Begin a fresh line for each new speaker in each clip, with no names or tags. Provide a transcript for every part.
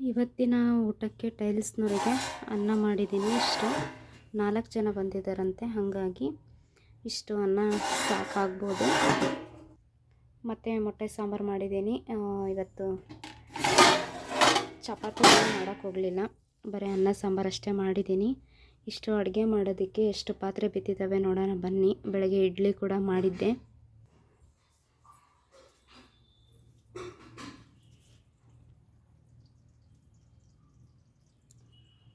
ಇವತ್ತಿನ ಊಟಕ್ಕೆ ಟೈಲ್ಸ್ನವರಿಗೆ ಅನ್ನ ಮಾಡಿದ್ದೀನಿ ಇಷ್ಟು. ನಾಲ್ಕು ಜನ ಬಂದಿದ್ದಾರಂತೆ, ಹಾಗಾಗಿ ಇಷ್ಟು ಅನ್ನ ಸಾಕಾಗ್ಬೋದು. ಮತ್ತು ಮೊಟ್ಟೆ ಸಾಂಬಾರು ಮಾಡಿದ್ದೀನಿ. ಇವತ್ತು ಚಪಾತಿ ಮಾಡೋಕ್ಕೆ ಹೋಗಲಿಲ್ಲ. ಬರೀ ಅನ್ನ ಸಾಂಬಾರು ಅಷ್ಟೇ ಮಾಡಿದ್ದೀನಿ. ಇಷ್ಟು ಅಡುಗೆ ಮಾಡೋದಕ್ಕೆ ಎಷ್ಟು ಪಾತ್ರೆ ಬಿದ್ದಿದ್ದಾವೆ ನೋಡೋಣ ಬನ್ನಿ. ಬೆಳಗ್ಗೆ ಇಡ್ಲಿ ಕೂಡ ಮಾಡಿದ್ದೆ.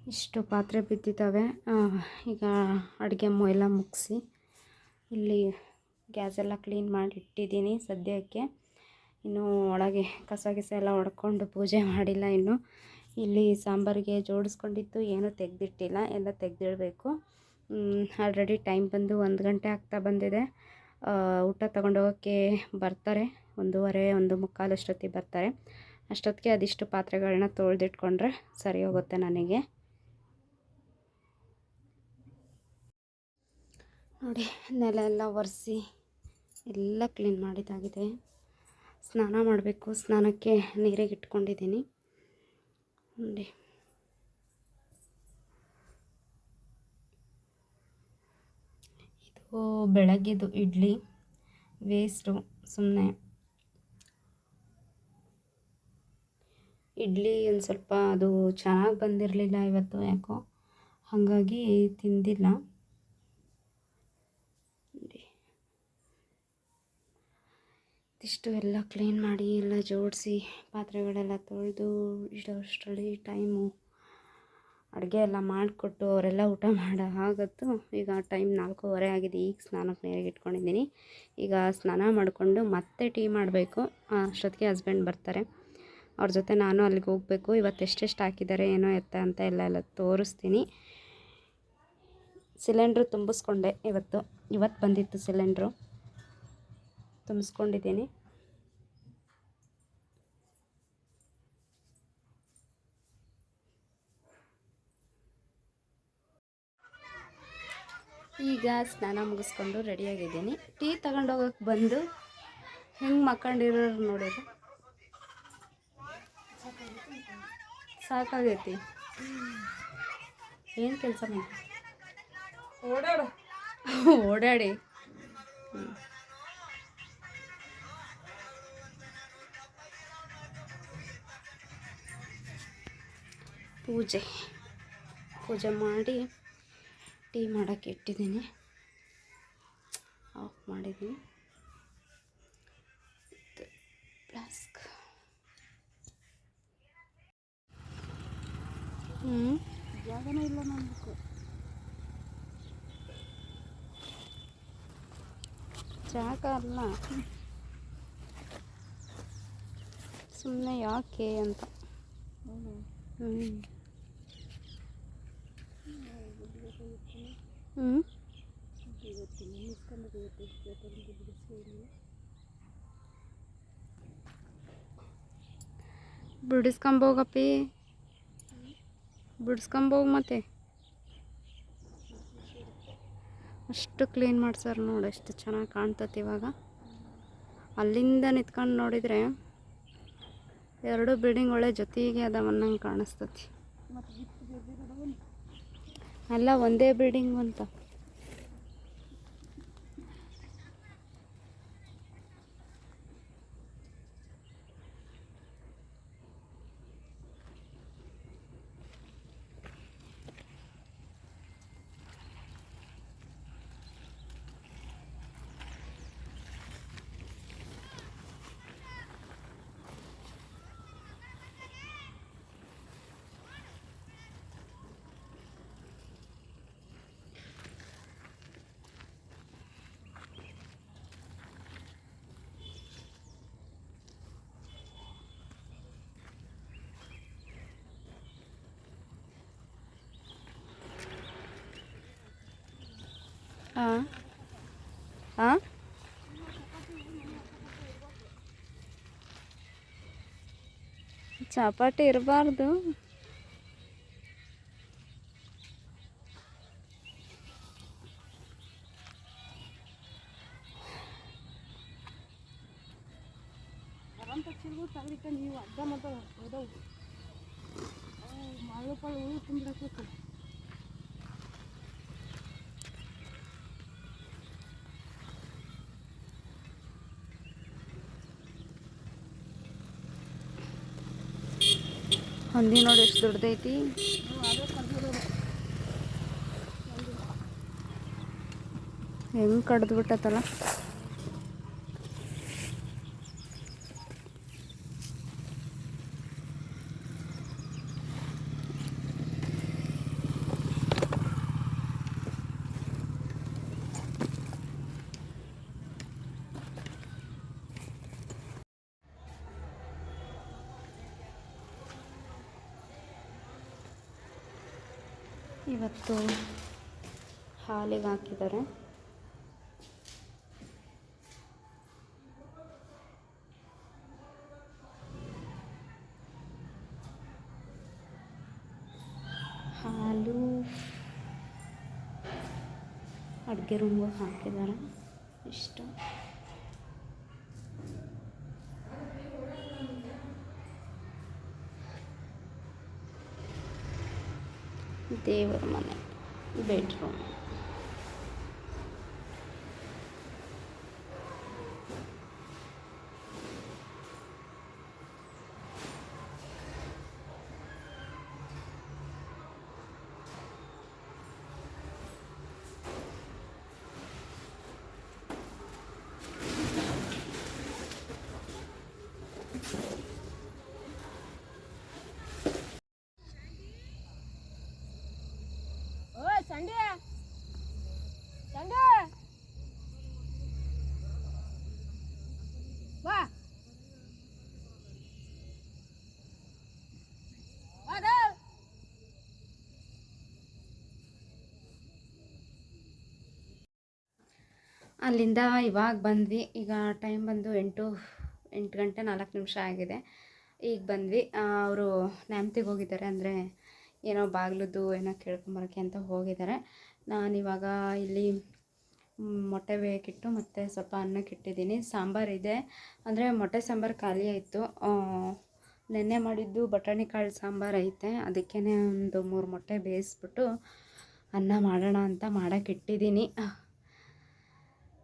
ಇಷ್ಟು ಪಾತ್ರೆ ಬಿದ್ದಿದ್ದಾವೆ. ಈಗ ಅಡುಗೆ ಎಲ್ಲ ಮುಗಿಸಿ ಇಲ್ಲಿ ಗ್ಯಾಸ್ ಎಲ್ಲ ಕ್ಲೀನ್ ಮಾಡಿ ಇಟ್ಟಿದ್ದೀನಿ ಸದ್ಯಕ್ಕೆ. ಇನ್ನು ಒಳಗೆ ಕಸ ಗಿಸ ಎಲ್ಲ ಹೊಡ್ಕೊಂಡು ಪೂಜೆ ಮಾಡಿಲ್ಲ ಇನ್ನು. ಇಲ್ಲಿ ಸಾಂಬಾರಿಗೆ ಜೋಡಿಸ್ಕೊಂಡಿತ್ತು ಏನೂ ತೆಗೆದಿಟ್ಟಿಲ್ಲ, ಎಲ್ಲ ತೆಗೆದಿಡಬೇಕು. ಆಲ್ರೆಡಿ ಟೈಮ್ ಬಂದು ಒಂದು ಗಂಟೆ ಆಗ್ತಾ ಬಂದಿದೆ. ಊಟ ತೊಗೊಂಡೋಗೋಕ್ಕೆ ಬರ್ತಾರೆ. ಒಂದೂವರೆ, ಒಂದು ಮುಕ್ಕಾಲು ಅಷ್ಟೊತ್ತಿಗೆ ಬರ್ತಾರೆ. ಅಷ್ಟೊತ್ತಿಗೆ ಅದಿಷ್ಟು ಪಾತ್ರೆಗಳನ್ನ ತೊಳೆದಿಟ್ಕೊಂಡ್ರೆ ಸರಿ ಹೋಗುತ್ತೆ ನನಗೆ. ನೋಡಿ ನೆಲ ಎಲ್ಲ ಒರೆಸಿ ಎಲ್ಲ ಕ್ಲೀನ್ ಮಾಡಿದ್ದಾಗಿದೆ. ಸ್ನಾನ ಮಾಡಬೇಕು. ಸ್ನಾನಕ್ಕೆ ನೀರಿಗೆ ಇಟ್ಕೊಂಡಿದ್ದೀನಿ. ನೋಡಿ. ಇದು ಬೆಳಗ್ಗೆದು ಇಡ್ಲಿ. ವೇಸ್ಟು ಸುಮ್ಮನೆ ಇಡ್ಲಿ ಒಂದು ಸ್ವಲ್ಪ ಅದು ಚೆನ್ನಾಗಿ ಬಂದಿರಲಿಲ್ಲ ಇವತ್ತು ಯಾಕೋ. ಹಾಗಾಗಿ ತಿಂದಿಲ್ಲ. ಇದಿಷ್ಟು ಎಲ್ಲ ಕ್ಲೀನ್ ಮಾಡಿ ಎಲ್ಲ ಜೋಡಿಸಿ ಪಾತ್ರೆಗಳೆಲ್ಲ ತೊಳೆದು ಇಡೋಷ್ಟರಲ್ಲಿ ಟೈಮು ಅಡುಗೆ ಎಲ್ಲ ಮಾಡಿಕೊಟ್ಟು ಅವರೆಲ್ಲ ಊಟ ಮಾಡೋ ಆಗತ್ತು. ಈಗ ಟೈಮ್ ನಾಲ್ಕೂವರೆ ಆಗಿದೆ. ಈಗ ಸ್ನಾನಕ್ಕೆ ನೀರಿಗೆ ಇಟ್ಕೊಂಡಿದ್ದೀನಿ. ಈಗ ಸ್ನಾನ ಮಾಡಿಕೊಂಡು ಮತ್ತೆ ಟೀ ಮಾಡಬೇಕು. ಅಷ್ಟೊತ್ತಿಗೆ ಹಸ್ಬೆಂಡ್ ಬರ್ತಾರೆ. ಅವ್ರ ಜೊತೆ ನಾನು ಅಲ್ಲಿಗೆ ಹೋಗಬೇಕು. ಇವತ್ತು ಎಷ್ಟೆಷ್ಟು ಹಾಕಿದ್ದಾರೆ, ಏನೋ ಎತ್ತ ಅಂತ ಎಲ್ಲ ಎಲ್ಲ ತೋರಿಸ್ತೀನಿ. ಸಿಲಿಂಡ್ರು ತುಂಬಿಸ್ಕೊಂಡೆ ಇವತ್ತು. ಇವತ್ತು ಬಂದಿತ್ತು ಸಿಲಿಂಡ್ರು ತುಂಬಿಸ್ಕೊಂಡಿದ್ದೀನಿ. ಈಗ ಸ್ನಾನ ಮುಗಿಸ್ಕೊಂಡು ರೆಡಿಯಾಗಿದ್ದೀನಿ. ಟೀ ತಗೊಂಡೋಗಕ್ಕೆ ಬಂದು ಹೆಂಗೆ ಮಕ್ಕಂಡಿರೋರು ನೋಡಿದ್ರು. ಸಾಕಾಗೈತಿ. ಏನು ಕೆಲಸ ಮಾಡಿ
ಓಡಾಡು.
ಓಡಾಡಿ. ಪೂಜೆ. ಪೂಜೆ ಮಾಡಿ ಟೀ ಮಾಡೋಕ್ಕೆ ಇಟ್ಟಿದ್ದೀನಿ. ಆಫ್ ಮಾಡಿದ್ದೀನಿ. ಫ್ಲಾಸ್ಕ್. ಹ್ಞೂ
ಜಾಗನೇ ಇಲ್ಲ ನಮ್ಗೆ
ಜಾಗ ಅಲ್ಲ. ಸುಮ್ಮನೆ ಯಾಕೆ ಅಂತ. ಹ್ಞೂ ಹ್ಞೂ ಬಿಡಿಸ್ಕೊಂಬೋಗಪ್ಪಿ ಬಿಡಿಸ್ಕೊಂಬೋಗ್ ಮತ್ತೆ. ಅಷ್ಟು ಕ್ಲೀನ್ ಮಾಡ್ಸಾರ ನೋಡಿ ಎಷ್ಟು ಚೆನ್ನಾಗಿ ಕಾಣ್ತತಿ ಇವಾಗ. ಅಲ್ಲಿಂದ ನಿಂತ್ಕೊಂಡು ನೋಡಿದರೆ ಎರಡು ಬಿಲ್ಡಿಂಗ್ ಒಳ್ಳೆ ಜೊತೆಗೆ ಅದಾವನ್ನಂಗೆ ಕಾಣಿಸ್ತತಿ. ಅಲ್ಲ ಒಂದೇ ಬಿಲ್ಡಿಂಗ್ ಅಂತ. ಹಾಂ ಹಾಂ ಚಪಾತಿ ಇರಬಾರ್ದು. ಹಂದಿ ನೋಡಿ ಎಷ್ಟು ದೊಡ್ಡದೈತಿ. ಹೆಂಗೆ ಕಡ್ದು ಬಿಟ್ಟತ್ತಲ್ಲ. ಇವತ್ತು ಹಾಲಿಗೆ ಹಾಕಿದ್ದಾರೆ. ಹಾಲು ಅಡುಗೆ ರೂಮ್ಗೆ ಹಾಕಿದ್ದಾರೆ. ಇಷ್ಟು. ದೇವರ ಮನೆ ಬೆಡ್ರೂಮ್
ಬಾ
ಅಲ್ಲಿಂದ ಇವಾಗ ಬಂದ್ವಿ. ಈಗ ಟೈಮ್ ಬಂದು ಎಂಟು ಎಂಟು ಗಂಟೆ ನಾಲ್ಕು ನಿಮಿಷ ಆಗಿದೆ. ಈಗ ಬಂದ್ವಿ. ಅವರು ನ್ಯಾಮ್ತಿಗೆ ಹೋಗಿದ್ದಾರೆ ಅಂದರೆ ಏನೋ ಬಾಗಿಲದ್ದು ಏನೋ ಕೇಳ್ಕೊಂಬರೋಕ್ಕೆ ಅಂತ ಹೋಗಿದ್ದಾರೆ. ನಾನಿವಾಗ ಇಲ್ಲಿ ಮೊಟ್ಟೆ ಬೇಕಿಟ್ಟು ಮತ್ತು ಸ್ವಲ್ಪ ಅನ್ನಕ್ಕೆ ಇಟ್ಟಿದ್ದೀನಿ ಸಾಂಬಾರು ಇದೆ. ಅಂದರೆ ಮೊಟ್ಟೆ ಸಾಂಬಾರು ಖಾಲಿ ಆಯಿತು. ನೆನ್ನೆ ಮಾಡಿದ್ದು ಬಟಾಣಿ ಕಾಳು ಸಾಂಬಾರು ಐತೆ. ಅದಕ್ಕೇ ಒಂದು ಮೂರು ಮೊಟ್ಟೆ ಬೇಯಿಸ್ಬಿಟ್ಟು ಅನ್ನ ಮಾಡೋಣ ಅಂತ ಮಾಡೋಕ್ಕೆ ಇಟ್ಟಿದ್ದೀನಿ.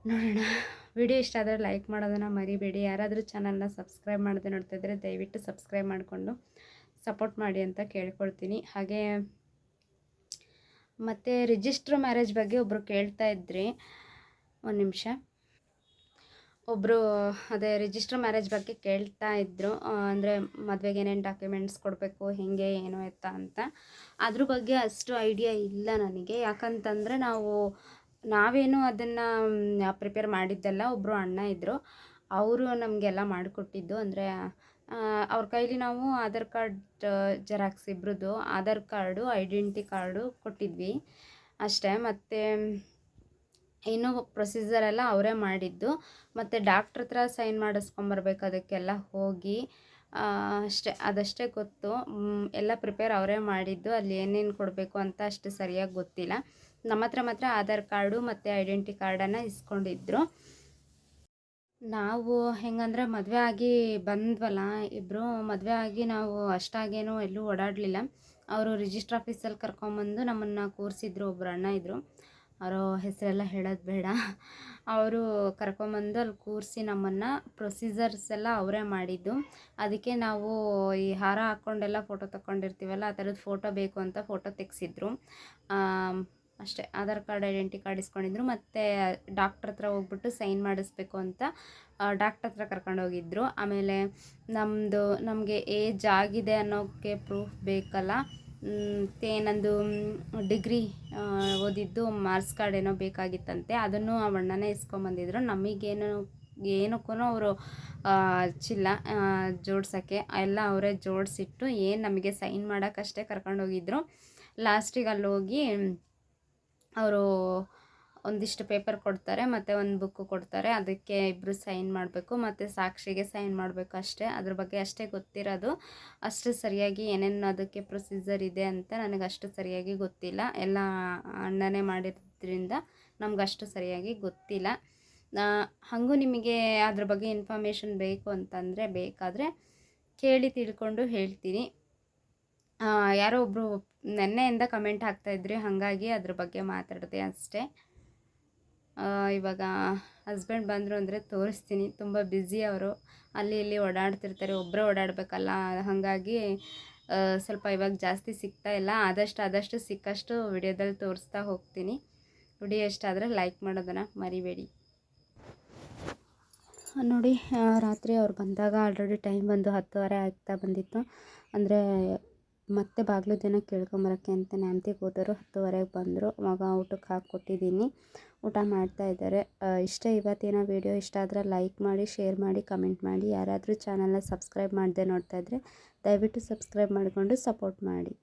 ನೋಡೋಣ. ವಿಡಿಯೋ ಇಷ್ಟ ಆದರೆ ಲೈಕ್ ಮಾಡೋದನ್ನು ಮರಿಬೇಡಿ. ಯಾರಾದರೂ ಚಾನಲ್ನ ಸಬ್ಸ್ಕ್ರೈಬ್ ಮಾಡದೆ ನೋಡ್ತಾಯಿದ್ರೆ ದಯವಿಟ್ಟು ಸಬ್ಸ್ಕ್ರೈಬ್ ಮಾಡಿಕೊಂಡು ಸಪೋರ್ಟ್ ಮಾಡಿ ಅಂತ ಕೇಳ್ಕೊಳ್ತೀನಿ. ಹಾಗೆ ಮತ್ತು ರಿಜಿಸ್ಟ್ರ್ ಮ್ಯಾರೇಜ್ ಬಗ್ಗೆ ಒಬ್ಬರು ಕೇಳ್ತಾ ಇದ್ರಿ ಒಂದು ನಿಮಿಷ. ಒಬ್ಬರು ಅದೇ ರಿಜಿಸ್ಟರ್ ಮ್ಯಾರೇಜ್ ಬಗ್ಗೆ ಕೇಳ್ತಾ ಇದ್ದರು ಅಂದರೆ ಮದುವೆಗೆ ಏನೇನು ಡಾಕ್ಯುಮೆಂಟ್ಸ್ ಕೊಡಬೇಕು, ಹೇಗೆ, ಏನು ಎತ್ತ ಅಂತ. ಅದ್ರ ಬಗ್ಗೆ ಅಷ್ಟು ಐಡಿಯಾ ಇಲ್ಲ ನನಗೆ. ಯಾಕಂತಂದರೆ ನಾವು, ನಾವೇನು ಅದನ್ನು ಪ್ರಿಪೇರ್ ಮಾಡಿದ್ದಲ್ಲ ಒಬ್ಬರು ಅಣ್ಣ ಇದ್ದರು ಅವರು ನಮಗೆಲ್ಲ ಮಾಡಿಕೊಟ್ಟಿದ್ದು, ಅಂದರೆ ಅವ್ರ ಕೈಲಿ ನಾವು ಆಧಾರ್ ಕಾರ್ಡ್ ಜೆರಾಕ್ಸ್ ಇಬ್ಬರದ್ದು ಆಧಾರ್ ಕಾರ್ಡು, ಐಡೆಂಟಿ ಕಾರ್ಡು ಕೊಟ್ಟಿದ್ವಿ ಅಷ್ಟೇ. ಮತ್ತು ಇನ್ನೂ ಪ್ರೊಸೀಜರ್ ಎಲ್ಲ ಅವರೇ ಮಾಡಿದ್ದು. ಮತ್ತು ಡಾಕ್ಟ್ರ್ ಹತ್ರ ಸೈನ್ ಮಾಡಿಸ್ಕೊಂಬರ್ಬೇಕು ಅದಕ್ಕೆಲ್ಲ ಹೋಗಿ ಅಷ್ಟೇ, ಅದಷ್ಟೇ ಗೊತ್ತು. ಎಲ್ಲ ಪ್ರಿಪೇರ್ ಅವರೇ ಮಾಡಿದ್ದು. ಅಲ್ಲಿ ಏನೇನು ಕೊಡಬೇಕು ಅಂತ ಅಷ್ಟು ಸರಿಯಾಗಿ ಗೊತ್ತಿಲ್ಲ. ನಮ್ಮ ಹತ್ರ ಮಾತ್ರ ಆಧಾರ್ ಕಾರ್ಡು ಮತ್ತು ಐಡೆಂಟಿ ಕಾರ್ಡನ್ನು ಇಸ್ಕೊಂಡಿದ್ರು. ನಾವು ಹೆಂಗಂದ್ರೆ ಮದುವೆ ಆಗಿ ಬಂದ್ವಲ್ಲ ಇಬ್ಬರು ಮದುವೆ ಆಗಿ ನಾವು ಅಷ್ಟಾಗೇನು ಎಲ್ಲೂ ಓಡಾಡಲಿಲ್ಲ. ಅವರು ರಿಜಿಸ್ಟ್ರ್ ಆಫೀಸಲ್ಲಿ ಕರ್ಕೊಂಬಂದು ನಮ್ಮನ್ನು ಕೂರಿಸಿದ್ರು ಒಬ್ಬರು ಅಣ್ಣ ಇದ್ದರು ಅವರ ಹೆಸರೆಲ್ಲ ಹೇಳೋದು ಬೇಡ. ಅವರು ಕರ್ಕೊಂಬಂದು ಅಲ್ಲಿ ಕೂರಿಸಿ ನಮ್ಮನ್ನು ಪ್ರೊಸೀಜರ್ಸ್ ಎಲ್ಲ ಅವರೇ ಮಾಡಿದ್ದು. ಅದಕ್ಕೆ ನಾವು ಈ ಹಾರ ಹಾಕ್ಕೊಂಡೆಲ್ಲ ಫೋಟೋ ತಗೊಂಡಿರ್ತೀವಲ್ಲ ಆ ಥರದ್ದು ಫೋಟೋ ಬೇಕು ಅಂತ ಫೋಟೋ ತೆಗೆಸಿದ್ರು. ಅಷ್ಟೇ, ಆಧಾರ್ ಕಾರ್ಡ್ ಐಡೆಂಟಿ ಕಾರ್ಡ್ ಇಸ್ಕೊಂಡಿದ್ರು, ಮತ್ತು ಡಾಕ್ಟ್ರ್ ಹತ್ರ ಹೋಗ್ಬಿಟ್ಟು ಸೈನ್ ಮಾಡಿಸ್ಬೇಕು ಅಂತ ಡಾಕ್ಟ್ರ್ ಹತ್ರ ಕರ್ಕೊಂಡು ಹೋಗಿದ್ರು. ಆಮೇಲೆ ನಮ್ಮದು ನಮಗೆ ಏಜ್ ಆಗಿದೆ ಅನ್ನೋಕ್ಕೆ ಪ್ರೂಫ್ ಬೇಕಲ್ಲ. ಮತ್ತು ಡಿಗ್ರಿ ಓದಿದ್ದು ಮಾರ್ಕ್ಸ್ ಕಾರ್ಡ್ ಏನೋ ಬೇಕಾಗಿತ್ತಂತೆ, ಅದನ್ನು ಆ ಅಣ್ಣನೇ ಇಸ್ಕೊಂಬಂದಿದ್ರು. ನಮಗೇನು ಏನಕ್ಕೂ ಅವರು ಚಿಲ್ಲ ಜೋಡ್ಸೋಕ್ಕೆ. ಎಲ್ಲ ಅವರೇ ಜೋಡಿಸಿಟ್ಟು ಏನು ನಮಗೆ ಸೈನ್ ಮಾಡೋಕ್ಕಷ್ಟೇ ಕರ್ಕೊಂಡೋಗಿದ್ರು ಲಾಸ್ಟಿಗೆ ಅಲ್ಲಿ ಹೋಗಿ ಅವರು ಒಂದಿಷ್ಟು ಪೇಪರ್ ಕೊಡ್ತಾರೆ, ಮತ್ತು ಒಂದು ಬುಕ್ಕು ಕೊಡ್ತಾರೆ. ಅದಕ್ಕೆ ಇಬ್ಬರು ಸೈನ್ ಮಾಡಬೇಕು, ಮತ್ತು ಸಾಕ್ಷಿಗೆ ಸೈನ್ ಮಾಡಬೇಕು ಅಷ್ಟೇ. ಅದ್ರ ಬಗ್ಗೆ ಅಷ್ಟೇ ಗೊತ್ತಿರೋದು. ಅಷ್ಟು ಸರಿಯಾಗಿ ಏನೇನು ಅದಕ್ಕೆ ಪ್ರೊಸೀಜರ್ ಇದೆ ಅಂತ ನನಗೆ ಅಷ್ಟು ಸರಿಯಾಗಿ ಗೊತ್ತಿಲ್ಲ. ಎಲ್ಲ ಅಣ್ಣನೇ ಮಾಡಿದ್ರಿಂದ ನಮ್ಗೆ ಅಷ್ಟು ಸರಿಯಾಗಿ ಗೊತ್ತಿಲ್ಲ. ಹಾಗೂ ನಿಮಗೆ ಅದ್ರ ಬಗ್ಗೆ ಇನ್ಫಾರ್ಮೇಷನ್ ಬೇಕು ಅಂತಂದರೆ ಬೇಕಾದರೆ ಕೇಳಿ ತಿಳ್ಕೊಂಡು ಹೇಳ್ತೀನಿ. ಯಾರೋ ಒಬ್ಬರು ನೆನ್ನೆಯಿಂದ ಕಮೆಂಟ್ ಹಾಕ್ತಾಯಿದ್ರಿ ಹಾಗಾಗಿ ಅದ್ರ ಬಗ್ಗೆ ಮಾತಾಡಿದೆ ಅಷ್ಟೇ. ಇವಾಗ ಹಸ್ಬೆಂಡ್ ಬಂದರು ಅಂದರೆ ತೋರಿಸ್ತೀನಿ, ತುಂಬ ಬ್ಯುಸಿ ಅವರು. ಅಲ್ಲಿ ಇಲ್ಲಿ ಓಡಾಡ್ತಿರ್ತಾರೆ ಒಬ್ಬರೇ ಓಡಾಡಬೇಕಲ್ಲ, ಹಾಗಾಗಿ ಸ್ವಲ್ಪ ಇವಾಗ ಜಾಸ್ತಿ ಸಿಗ್ತಾ ಇಲ್ಲ. ಆದಷ್ಟು ಆದಷ್ಟು ಸಿಕ್ಕಷ್ಟು ವಿಡಿಯೋದಲ್ಲಿ ತೋರಿಸ್ತಾ ಹೋಗ್ತೀನಿ. ವಿಡಿಯೋ ಇಷ್ಟ ಆದರೆ ಲೈಕ್ ಮಾಡೋದನ್ನು ಮರಿಬೇಡಿ. ನೋಡಿ ರಾತ್ರಿ ಅವ್ರು ಬಂದಾಗ ಆಲ್ರೆಡಿ ಟೈಮ್ ಬಂದು ಹತ್ತುವರೆ ಆಗ್ತಾ ಬಂದಿತ್ತು. ಅಂದರೆ ಮತ್ತೆ ಬಾಗಿಲು ದಿನ ಕೇಳ್ಕೊಂಬರೋಕ್ಕೆ ಅಂತ ನ್ಯಾಮ್ತಿಗೆ ಹೋದರು ಹತ್ತುವರೆಗೆ ಬಂದರು. ಮಗ ಊಟಕ್ಕೆ ಹಾಕಿ ಕೊಟ್ಟಿದ್ದೀನಿ. ಊಟ ಮಾಡ್ತಾ ಇದ್ದಾರೆ. ಇಷ್ಟ ಇವತ್ತಿನ ವಿಡಿಯೋ ಇಷ್ಟ ಆದರೆ ಲೈಕ್ ಮಾಡಿ, ಶೇರ್ ಮಾಡಿ, ಕಮೆಂಟ್ ಮಾಡಿ. ಯಾರಾದರೂ ಚಾನಲ್ನ ಸಬ್ಸ್ಕ್ರೈಬ್ ಮಾಡದೆ ನೋಡ್ತಾ ಇದ್ದರೆ ದಯವಿಟ್ಟು ಸಬ್ಸ್ಕ್ರೈಬ್ ಮಾಡಿಕೊಂಡು ಸಪೋರ್ಟ್ ಮಾಡಿ.